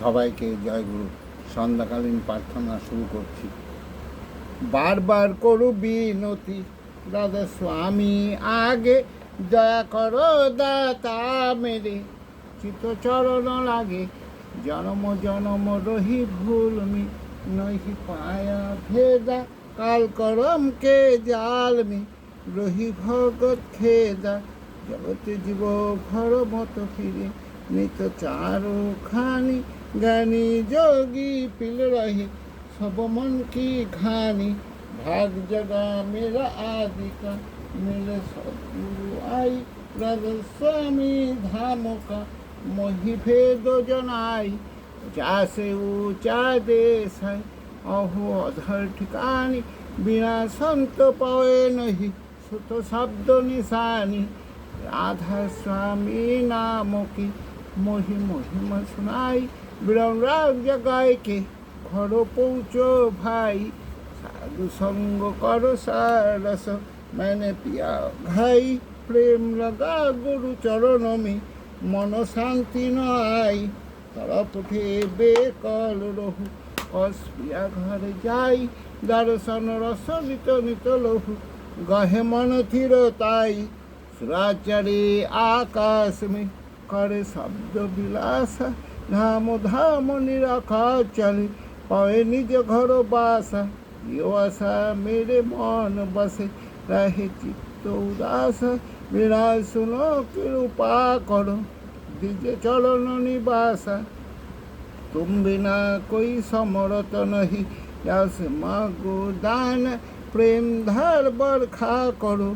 সবাইকে জয়গুরু সন্ধ্যাকালীন প্রার্থনা শুরু করছি। বারবার করু বিনতি দাদা স্বামী, আগে দয়া করো দাতা মেরে। চিত চরণ লাগে, জনম জনম রহি ভুলমি নহি পায়া ভেদা, কাল করম কে জালমি রহি ভগত খেদা। জগতে জীব ঘর মত ফিরে, নিত চারো খানি জ্ঞানী যোগী পিল রহে সব মন কি ঘানি ভাগ জগা মেরা आदि का मेरे सदगुरु आई राधा स्वामी धाम का मोहि भेद जनाई जासे ऊंचा देश है अहो अधर ठिकानी बिना संत पाए नहीं सुत शब्द निशानी राधा स्वामी नाम की मोहि महिमा सुनाई বিড়ম্রাম জগাইকে ঘর পৌঁছো ভাই। সাধু সঙ্গ কর সারস মানে পিয়া ভাই। প্রেম লগা গুরু চরণমে মন শান্তি নাই। তরপথে বে কল রহু কসপিয়া ঘরে যাই। দর্শন রস নিত নিত লহু, গহে মন থির তাই। সুরাচারে আকাশ মে করে শব্দ বিলাসা ধাম ধাম নিরাখা চলে, পায়ে নিজ ঘর বাসা। ইয় আশা মেরে মন বসে, রাহে চিত্ত উদাস। বিরাজ শুনো, কৃপা করো দিজে চলন নিবাসা। তুম বিনা কই সমরত নহি, যাস মাগো দান। প্রেম ধার বরখা করো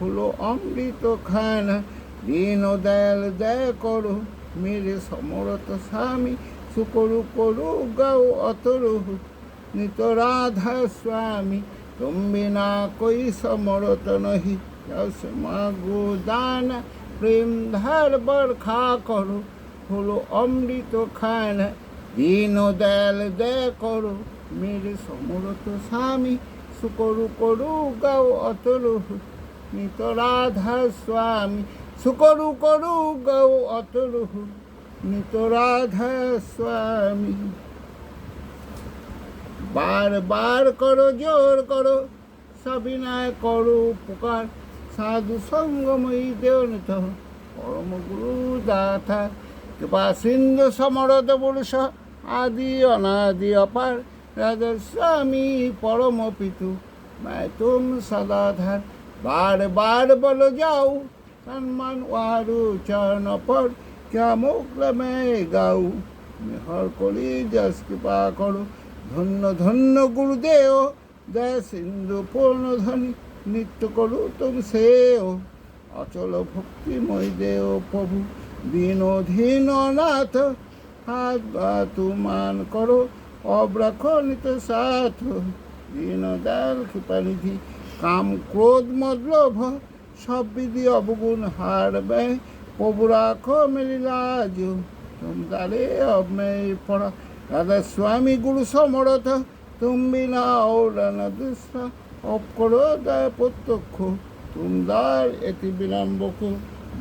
হলো অমৃত খান। দিন দয়াল দয়া করো। মেরে সমরত স্বামী সুকরূপ রুগাও অতরূ নিত রাধা স্বামী তুমি না কই সমরত নহি দান প্রেম ধার বরখা করো হলো অমৃত খান দিন দেল দে করো মেরে সমরত স্বামী সুকরূপ রুগাও অতরূ নিত রাধা স্বামী সুকরু করু গাও অতরু নিত রাধা স্বামী বারবার করো জোর করো সবিনয় করো পুকার সাধু সঙ্গময়ী দেবনিত পরম গুরু দাথা কৃপা সিন্ধু সমরদ পুরুষ আদি অনাদি অপার রাজা স্বামী পরম পিতু मैं तुम सदाधार बार बार बोलो जाओ Manwaru Charnapar Kyamuklame Gau Mihar Koli Jaskipa Karu Dhanna Dhanna Gurudev Jai Sindhu Purnadhani Nitya Karu Tum Seo Achala Bhakti Mai Deo Prabhu Dino Dhino Nath হাত বা তুমান করো অব্রাখনিত সাথ দীনদয়াল কৃপানিধি কাম ক্রোধ মদলোভ সব বিধি অবগুণ হার ব্যয়। প্রভু রাখো মেরি লাজু অমে পড়া। রাধা স্বামী গুরু সমরথ, তুমি বিনা রানা দৃষ্টা। দয়া প্রত্যক্ষ তুমদার এটি বিলম্বক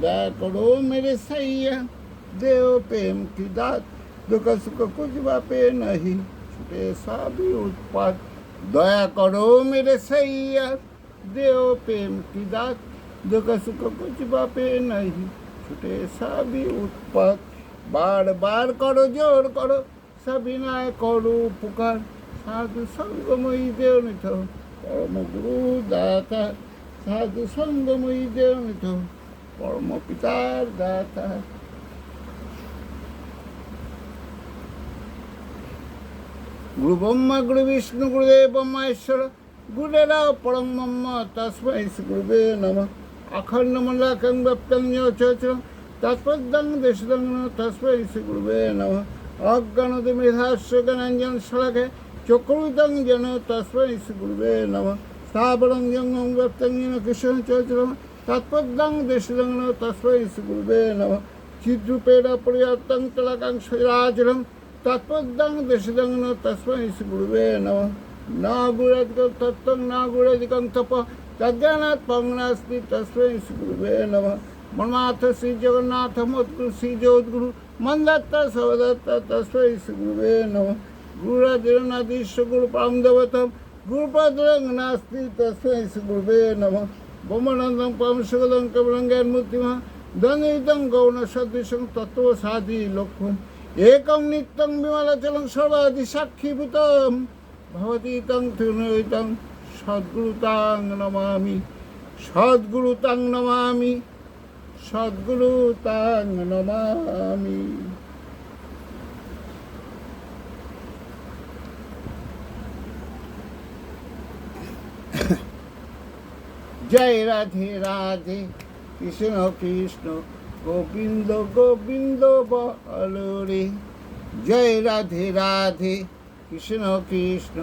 দয়া করো মেরে সাইয়া দেও প্রেম কি দাঁত? দুঃখ সুখ খুঁজবা পে নহি, ছুটে সবই উৎপাত। দয়া করো মেরে সাইয়া দেও প্রেম কি দাঁত? जगह सुख कुछ बापे नहीं ছুটে সাবি উৎপাত বারবার করো জোর করো সাবিনায় করো উপকার সাধু সঙ্গময়ী দেওনিত পরমগুরু দাতা সাধু সঙ্গময়ী দেওনিত পরম পিতার দাতা গুরু ব্রহ্মা গুরু বিষ্ণু গুরুদেব ব্রহ্মাশ্বর গুরেরাও পরম ব্রহ্ম তস্মাই গুরুদেব নমঃ ব্যপ্তং চচরম তৎপদং দেশদং তস্মৈ শ্রী গুরুবে নম অজ্ঞানতি মেধাস্য জ্ঞানাঞ্জন শলাকে চক্রুতং যেন তস্মৈ গুরুবে নম স্থাবরং জঙ্গম ব্যপ্তং যেন কৃষ্ণ চচরম তৎপদং দেশদং তস্মৈ গুরুবে নম চিদ্রূপেণ পরিয়র্তং তলাকাং সৈরাচরম তৎপদং দেশদং তস্মৈ গুরুবে নম ন গুরাদিকং তত্ত্বং ন গুরাদিকং তপ तज्ञानात् पवनास्ति तस्मै गुरुवे नमः मन्माथ श्री जगन्नाथ मदगुरु श्री जोदगुरु मनदत्त सवदत्त तस्मै गुरुवे नमः गुरुराधिरनाधीश गुरुपां देवतं गुरुपादरङ्ग नास्ति तस्मै गुरुवे नमः बोमनन्दं पवं सुगदं कवलं ज्ञानमूर्तिमः दन्दितं गौणसदृशं तत्त्व साधि लक्ष्मम् एकं नित्यं विमलचलं सर्वाधिसाक्षीभूतं भवति तं त्रिनयितं সদ্গুরুতাং নমামি সদ্গুরুতাং নমামি সদ্গুরুতাং নমামি। জয় রাধে রাধে, কৃষ্ণ কৃষ্ণ, গোবিন্দ গোবিন্দ বলরে জয় রাধে রাধে, কৃষ্ণ কৃষ্ণ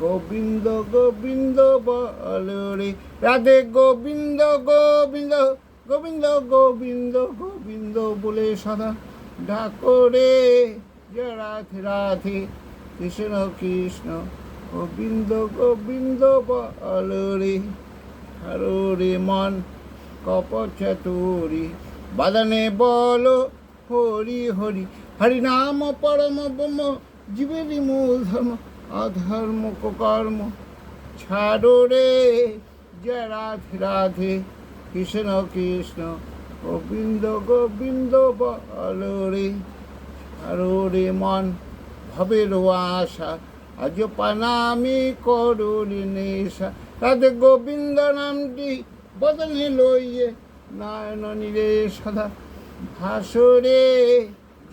গোবিন্দ গোবিন্দ বলরে রাধে গোবিন্দ গোবিন্দ গোবিন্দ গোবিন্দ গোবিন্দ বলে সদা ডাকরে রাধে রাধে, কৃষ্ণ কৃষ্ণ, গোবিন্দ গোবিন্দ বলরে হরো মন কপচতুরি বাদনে বল হরি হরি। হরি নাম পরম ব্রহ্ম, জীবেরই মূল ধর্ম। অধর্ম কর্ম ছাড়ো রে জয় রাধে রাধে। কৃষ্ণ কৃষ্ণ, গোবিন্দ গোবিন্দ বলো রে। ছাড়ো রে মন, ভবের আশা। আজ পানামি করুরি নেশা। তাতে গোবিন্দ নামটি বদলে লইয়ে নয়ন নীরে সদা। ভাসরে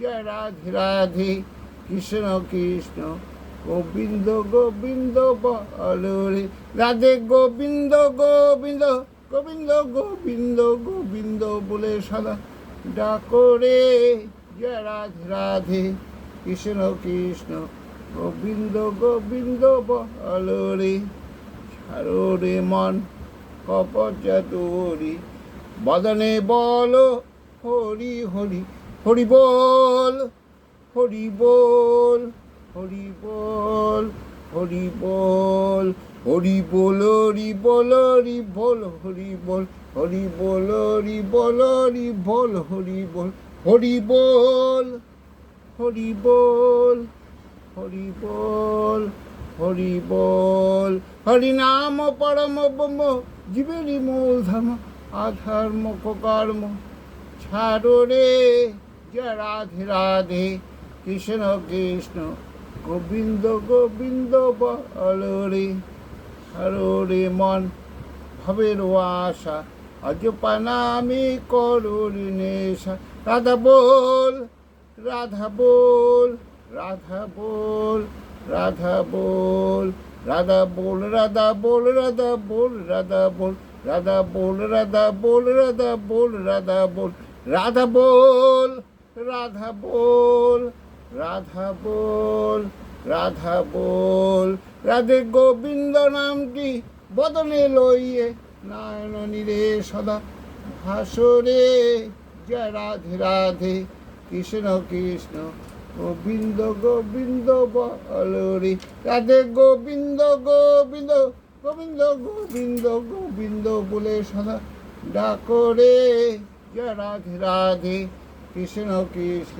জয় রাধে রাধে। কৃষ্ণ কৃষ্ণ গোবিন্দ গোবিন্দ বলরে। রাধে গোবিন্দ গোবিন্দ গোবিন্দ গোবিন্দ গোবিন্দ বলে সদা ডাকরে জয় রাধে রাধে। কৃষ্ণ কৃষ্ণ, গোবিন্দ গোবিন্দ বলরে। রে মন কপচাতুরি বদনে বল, হরি হরি হরি বল হরি বল। হরি বল হরি বল হরি বল হরি বল হরি বল হরি বল হরি বল হরি বল হরি বল হরি বল হরি বল হরি বল হরি বল হরি বল হরি নাম পরম ব্রহ্ম জীবেরই মূল ধর্ম আধর্ম কর্ম ছাড়ো রে জয় রাধে রাধে কৃষ্ণ কৃষ্ণ গোবিন্দ গোবিন্দ বল হরো মন ভবের আশা আজ পানামি করুরি নেশা রাধা বল রাধা বল রাধা বল রাধা বল রাধা বল রাধা বল রাধা বল রাধা বল রাধা বল রাধা বল রাধা বল রাধা বল রাধা বল রাধা বল রাধা বল রাধা বল, রাধে গোবিন্দ নামটি বদনে লইয়ে নারায়ণ নীরে সদা ভাসরে জয় রাধে রাধে, কৃষ্ণ কৃষ্ণ, গোবিন্দ গোবিন্দ বলরে রাধে গোবিন্দ গোবিন্দ গোবিন্দ গোবিন্দ গোবিন্দ বলে সদা ডাকরে জয় রাধে রাধে, কৃষ্ণ কৃষ্ণ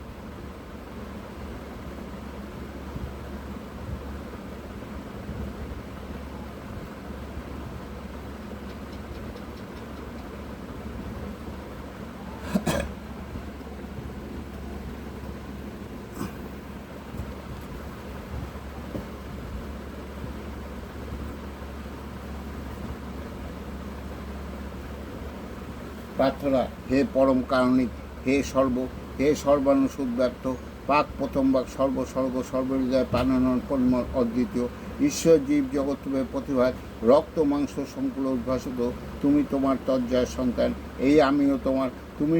প্রার্থনা, হে পরম কারণিক, হে সর্ব, হে সর্বাণু শুদ্ধার্থ পাক প্রথম বাক সর্ব সর্ব সর্বহৃদয়, প্রাণনন পরিমল অদ্বিতীয়, ঈশ্বর জীব জগৎরূপের প্রতিভার রক্ত, মাংস, সংকুল, উদ্ভাসিত, তুমি তোমার তজ্জয় সন্তান, এই আমিও তোমার তুমি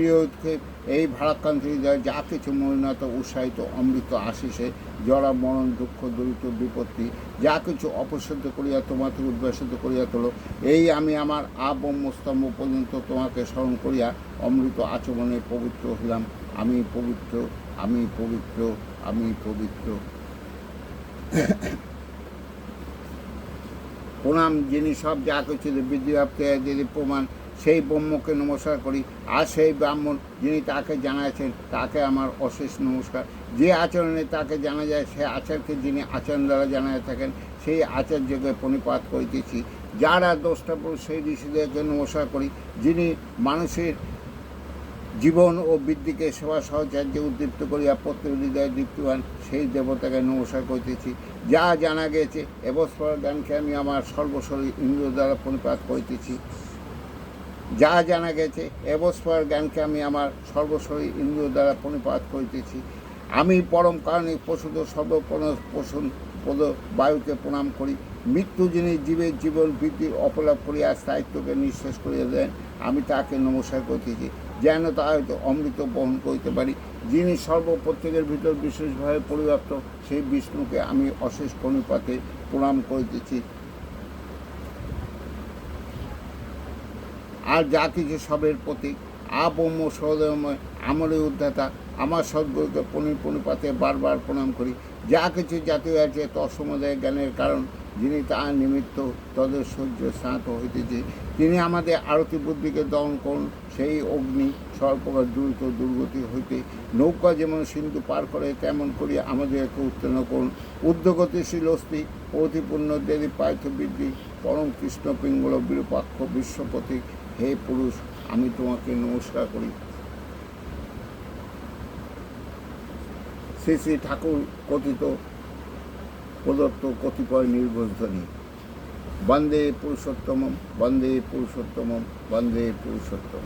এই ভারাক্রান্ত হৃদয়, যা কিছু মনোনীত উৎসাহিত, অমৃত আশিসে জরা মরণ, দুঃখ, দরিদ্র, বিপত্তি যা কিছু অপসারিত করিয়া তোমাকে উদ্ভাসিত করিয়া তোলো। এই আমি আমার আবম্যস্তম্ভ পর্যন্ত তোমাকে স্মরণ করিয়া অমৃত আচমনে পবিত্র হইলাম। আমি পবিত্র আমি পবিত্র আমি পবিত্র। প্রণাম, যিনি সব যা কিছু বিদ্যাপ্তি যদি প্রমাণ, সেই ব্রহ্মকে নমস্কার করি। আর সেই ব্রাহ্মণ যিনি তাকে জানাচ্ছেন তাকে আমার অশেষ নমস্কার। যে আচরণে তাকে জানা যায়, সে আচারকে যিনি আচরণ দ্বারা জানা থাকেন, সেই আচার্যকে প্রণিপাত করিতেছি। যারা দোষটা পুরুষ, সেই ঋষিদেরকে নমস্কার করি, যিনি মানুষের জীবন ও বৃদ্ধিকে সেবা সহচার্যে উদ্দীপ্ত করিয়া প্রত্যেক হৃদয় সেই দেবতাকে নমস্কার করিতেছি। যা জানা গেছে এবস্পর জ্ঞানকে আমি আমার সর্বশরীর ইন্দ্রিয় দ্বারা প্রণিপাত করিতেছি। যা জানা গেছে এবস্পর জ্ঞানকে আমি আমার সর্বশরীর ইন্দ্রিয় দ্বারা প্রণিপাত করিতেছি। আমি পরম কারণে পশুদ সর্বপণ পোষণ পদ বায়ুকে প্রণাম করি। মৃত্যু যিনি জীবের জীবন বৃদ্ধির অপলাপ করিয়া স্থায়িত্বকে নিঃশেষ করিয়া দেন, আমি তাকে নমস্কার করিতেছি। যেন তা হয়তো অমৃত বহন করিতে পারি। যিনি সর্বপ্রত্যেকের ভিতর বিশেষভাবে পরিব্যাপ্ত, সেই বিষ্ণুকে আমি অশেষ প্রণিপাতে প্রণাম করিতেছি। আর যা কিছু সবের প্রতীক আবম্য সহদময় আমলে উদ্ধাতা আমার সদ্গুরুকে পণি পণিপাতে বারবার প্রণাম করি। যা কিছু জাতীয় আছে তৎসমুদায় জ্ঞানের কারণ, যিনি তাহার নিমিত্ত তদের সহ্য স্নাত হইতেছে। তিনি আমাদের আরতি বুদ্ধিকে দমন করুন, সেই অগ্নি সর্বপ্রকার দ্রুত দুর্গতি হইতে। নৌকা যেমন সিন্ধু পার করে, তেমন করি আমাদেরকে উত্তীর্ণ করুন। উদ্যোগতিশীল অস্থি, অতিপূর্ণ দেবী পায়থ বৃদ্ধি পরম কৃষ্ণ পিঙ্গল বিরূপাক্ষ বিশ্বপতি। হে পুরুষ, আমি তোমাকে নমস্কার করি। শ্রী শ্রী ঠাকুর কথিত প্রদত্ত কতিপয় নির্ঘোষধ্বনি বন্দে পুরুষোত্তমম বন্দে পুরুষোত্তমম, বন্দে পুরুষোত্তম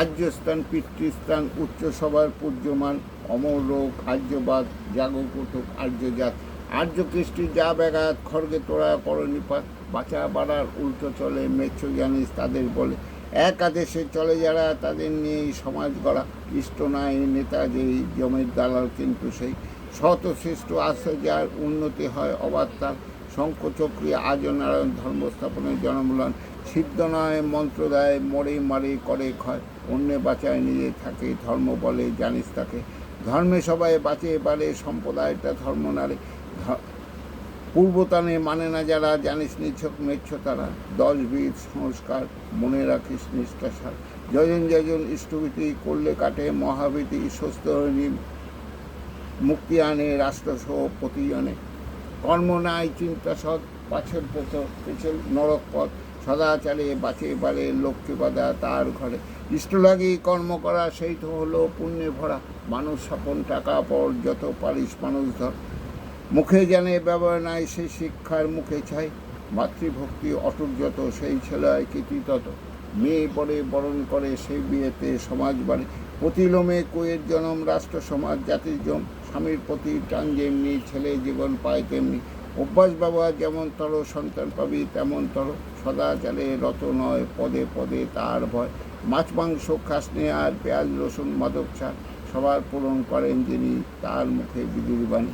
আর্যস্থান, পিতৃস্থান উচ্চ সভার পূজ্যমান, অমর রোগ, আর্যবাদ জাগকুটুক আর্যজাত। আর্য কৃষ্টি যা ব্যাঘাত, খড়গে তোড়া করণিপাত, বাঁচা বাড়ার, উল্টো চলে মেচ্ছ জানিস তাদের বলে। এক আদেশে চলে যারা, তাদের নিয়েই সমাজ গড়া ইষ্ট নাই নেতা যে জমির দালাল কিন্তু সেই শত শ্রেষ্ঠ আছে যার উন্নতি হয় অবার্তার শঙ্খচক্রী আজ নারায়ণ ধর্ম স্থাপনের জনমূলন। সিদ্ধ নয় মন্ত্র দেয় মরে মারে করে ক্ষয়, অন্য বাঁচায় নিজে থাকে ধর্ম বলে জানিস তাকে। ধর্মে সবাই বাঁচে পারে সম্প্রদায়টা ধর্ম নারে। পূর্বতানে মানে না যারা, জানিস নিছক মেচ্ছ তারা। দশ বিধ, সংস্কার, মনে রাখিস নিষ্ঠাসার যজন যজন ইষ্টভীতি করলে কাটে, মহাভীতি সুস্থ মুক্তি আনে রাষ্ট্রসহ প্রতিজনে। কর্ম নাই চিন্তা সৎ, পাছের পথ পেছল নরক পথ। সদাচারে বাঁচে বাড়ে লক্ষ্মী বাধা তার ঘরে। ইষ্ট লাগি কর্ম করা, সেই তো হলো পুণ্যে ভরা। মানুষ স্বপন টাকা পর যত পারিস মানুষ ধর। মুখে জানে ব্যবহার নাই, সেই শিক্ষার মুখে চাই। মাতৃভক্তি অটুট যত, সেই ছেলে কীর্তি তত। মেয়ে পরে বরণ করে, সেই বিয়েতে সমাজ বাড়ে। প্রতিলোমে কুয়ের জনম, রাষ্ট্র, সমাজ, জাতির জম। স্বামীর প্রতি টান যেমনি, ছেলে জীবন পায় তেমনি। অভ্যাস ব্যবহার যেমন তর, সন্তান পাবি তেমন তর। সদাচারে রত নয়, পদে পদে তার ভয়। মাছ, মাংস খাসনে আর পেঁয়াজ, রসুন, মাদক চা সবার পূরণ করেন যিনি, তার মুখে বিদুর বাণী।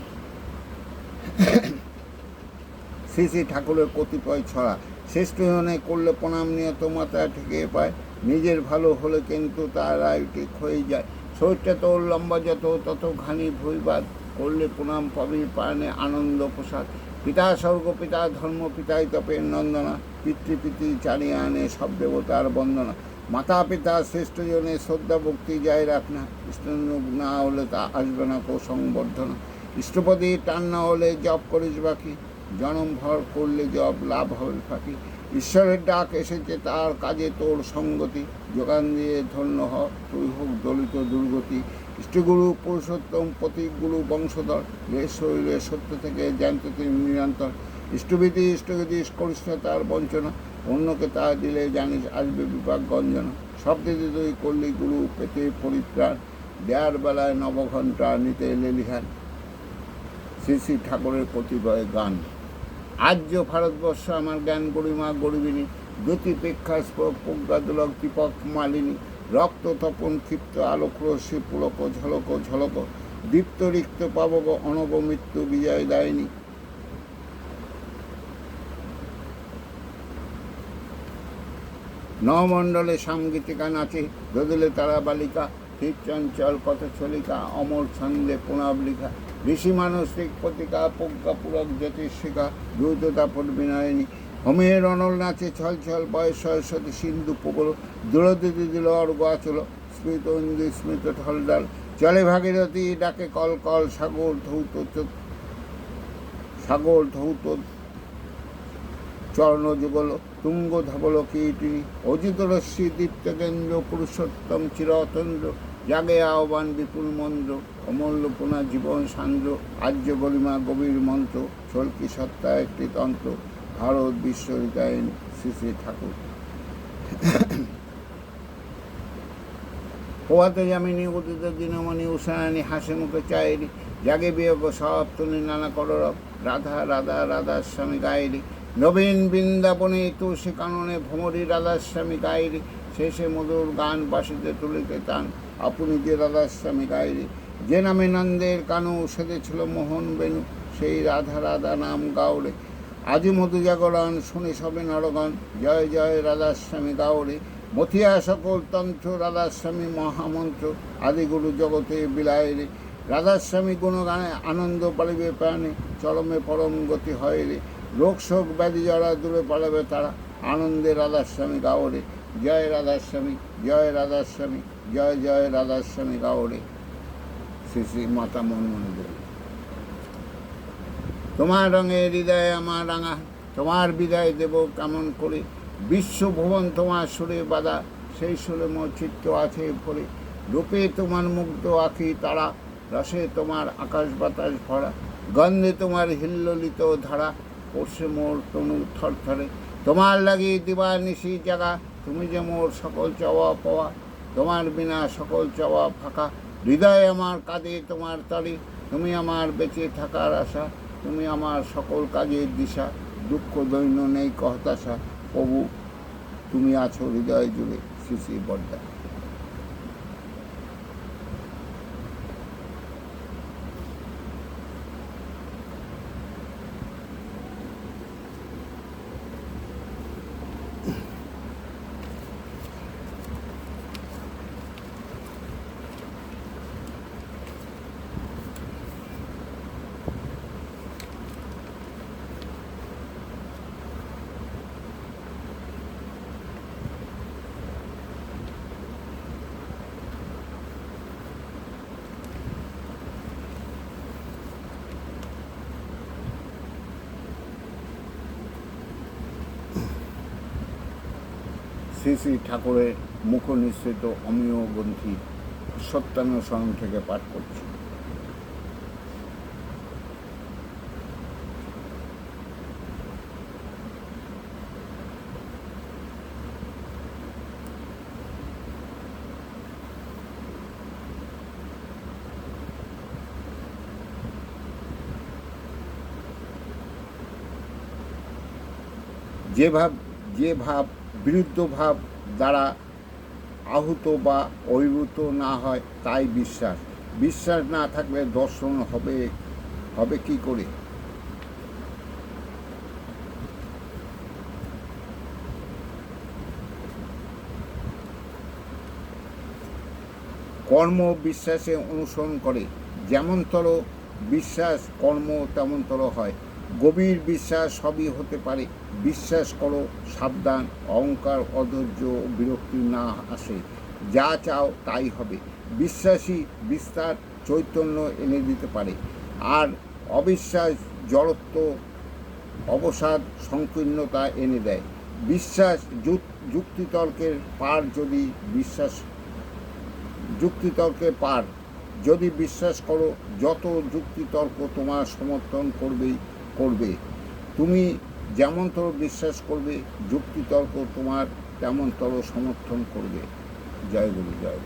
শ্রী শ্রী ঠাকুরের কতিপয় ছড়া। শ্রেষ্ঠ জনে করলে প্রণাম নিয়ে তোমাতা ঠেকে পায়। নিজের ভালো হলে কিন্তু তার আয়ু ঠিক হয়ে যায়। শরীরটা তোর লম্বা যত তত ঘানি ভুইবাদ করলে প্রণাম পাবি প্রাণে আনন্দ প্রসাদ। পিতা স্বর্গ, পিতা ধর্ম, পিতাই তপের নন্দনা। পিতৃপিতৃ চালিয়ে আনে সব দেবতার বন্দনা। মাতা পিতা শ্রেষ্ঠ জনে শ্রদ্ধা ভক্তি যায় রাখ না। কৃষ্ণনুগ না হলে তা আসবে না কো সংবর্ধনা ইষ্টপদে টান না হলে জপ করিস বাকি, জনম ভর করলে জব, লাভ হবে ফাঁকি। ঈশ্বরের ডাক এসেছে, তার কাজে তোর সঙ্গতি। যোগান দিয়ে ধন্য হ, তুই হোক দলিত দুর্গতি। ইষ্টগুরু পুরুষোত্তম প্রতীকগুরু বংশধর যে শরীরে সত্য থেকে জ্যান্ত নিরন্তর। ইষ্টবিধি ইষ্টগতি করিস তার বঞ্চনা, অন্যকে তা দিলে জানিস আসবে বিপাক গঞ্জনা। শব্দে তুই করলি, গুরু, পেতে পরিত্রাণ। দেয়ার বেলায় নবঘণ্টা নিতে এলে লিহান শ্রী শ্রী ঠাকুরের প্রতিভয় গান। আর্য ভারতবর্ষ আমার জ্ঞান গরিমা গরিবিনী জ্যোতিপেক্ষা প্রজ্ঞাদুলক দীপক মালিনী, রক্ত তপন ক্ষিপ্ত আলোক রশ্মি পুলক ঝলক ঝলক, দীপ্ত রিক্ত পাবক অনব মৃত্যু বিজয় দায়নি। নমণ্ডলে সাংগীতিকা নাচে দদলে তারা বালিকা শিবচঞ্চল কথচলিকা অমর ছন্দে পুনাবলিকা ঋষি মানসিক প্রতিকা প্রজ্ঞাপূরক জ্যোতিষিকা দ্রুততাপর বিনয়নী। হোমের অনল নাচে ছল ছল বয়স সরস্বতী সিন্ধু পুকুর দূরদিতি দিল অর্গ আচল, স্মৃত ইন্দু স্মৃত ঢলডাল চলে ভাগীরথী, ডাকে কল কল, সাগর ধৌত সাগর ধৌত চরণ যুগল, তুঙ্গ ধবল কীর্তিনি অজিত রশ্মি, দীপ্ত কেন্দ্র, পুরুষোত্তম, চিরতন্দ্র। জাগে আহ্বান বিপুল মন্দ্র অমূল্য পুনা জীবন সান্দ্র, আর্য গরিমা গভীর মন্ত্র, চলকি সত্তা একটি তন্ত্র, ভারত বিশ্ব হৃদয়ন শ্রী শ্রী ঠাকুর। প্রভাতে যামিনী উদিত দিনমণি উষায়নী হাসি মুখে চায়েরি জাগে বিয়োগ সব নানা কররব রাধা রাধা রাধার স্বামী গায়েরি নবীন বৃন্দাবনে তুলসী কাননে ভ্রমরী রাধার স্বামী গায়েরি শেষে মধুর গান বাসিতে তুলিতে টান আপনি যে রাধার স্বামী গায়েরি যে নামে নন্দের কানু সেজেছিল মোহন বেনু, সেই রাধা রাধা নাম গাওরে আজি মধু জাগরণ, শুনি সবে নরগণ, জয় জয় রাধাস্বামী গাওরে মথিয়া সকল তন্ত্র রাধাস্বামী মহামন্ত্র আদিগুরু জগতে বিলায় রে রাধাস্বামী গুণগানে আনন্দ পালিবে প্রাণে, চরমে পরম গতি হয় রে রোগ শোক ব্যাধি জড়া দূরে পালাবে তারা, আনন্দে রাধাস্বামী গাওরে জয় রাধাস্বামী জয় রাধাস্বামী জয় জয় রাধাস্বামী গাওরে শ্রী শ্রী মাতা মনমোহন দেবী তোমার রঙে হৃদয়ে আমার রাঙা, তোমার বিদায় দেব কেমন করে? বিশ্বভুবন তোমার সুরে বাধা, সেই সুরে মোর চিত্ত আছে ভরে। রূপে তোমার মুগ্ধ আঁকি তারা, রসে তোমার আকাশ বাতাস ভরা। গন্ধে তোমার হিল্লোলিত ধারা পড়ছে মোর তনু থরথরে। তোমার লাগি দিবা নিশি জাগা, তুমি যে মোর সকল চাওয়া পাওয়া। তোমার বিনা সকল চাওয়া ফাঁকা। হৃদয় আমার কাঁদে তোমার তরে তুমি আমার বেঁচে থাকার আশা। তুমি আমার সকল কাজের দিশা। দুঃখ দৈন্য নেই কহতাশা। প্রভু, তুমি আছো হৃদয় জুড়ে শ্রী শ্রী বড্ডা শ্রী শ্রী ঠাকুরের মুখ নিঃসৃত অমীয় গ্রন্থি সত্যান্ন স্বয়ং থেকে পাঠ করছি। যে ভাব যে ভাব বিরুদ্ধ ভাব দ্বারা আহত বা অভিভূত না হয়, তাই বিশ্বাস। বিশ্বাস না থাকলে দর্শন হবে হবে কি করে? কর্ম বিশ্বাসে অনুসরণ করে। যেমনতর বিশ্বাস কর্ম, তেমনতর হয়। গভীর বিশ্বাস সবই হতে পারে। বিশ্বাস করো, সাবধান, অহংকার, অধৈর্য বিরক্তি না আসে। যা চাও তাই হবে। বিশ্বাসী বিস্তার চৈতন্য এনে দিতে পারে। আর অবিশ্বাস জড়ত্ব, অবসাদ, সংকীর্ণতা এনে দেয়। বিশ্বাস যুক- যুক্তিতর্কের পার যদি বিশ্বাস যুক্তিতর্কে পার। যদি বিশ্বাস করো, যত যুক্তিতর্ক তোমার সমর্থন করবেই করবে। তুমি যেমন যেমনতর বিশ্বাস করবে যুক্তিতর্ক তোমার তেমনতর সমর্থন করবে। জয় গুরু জয়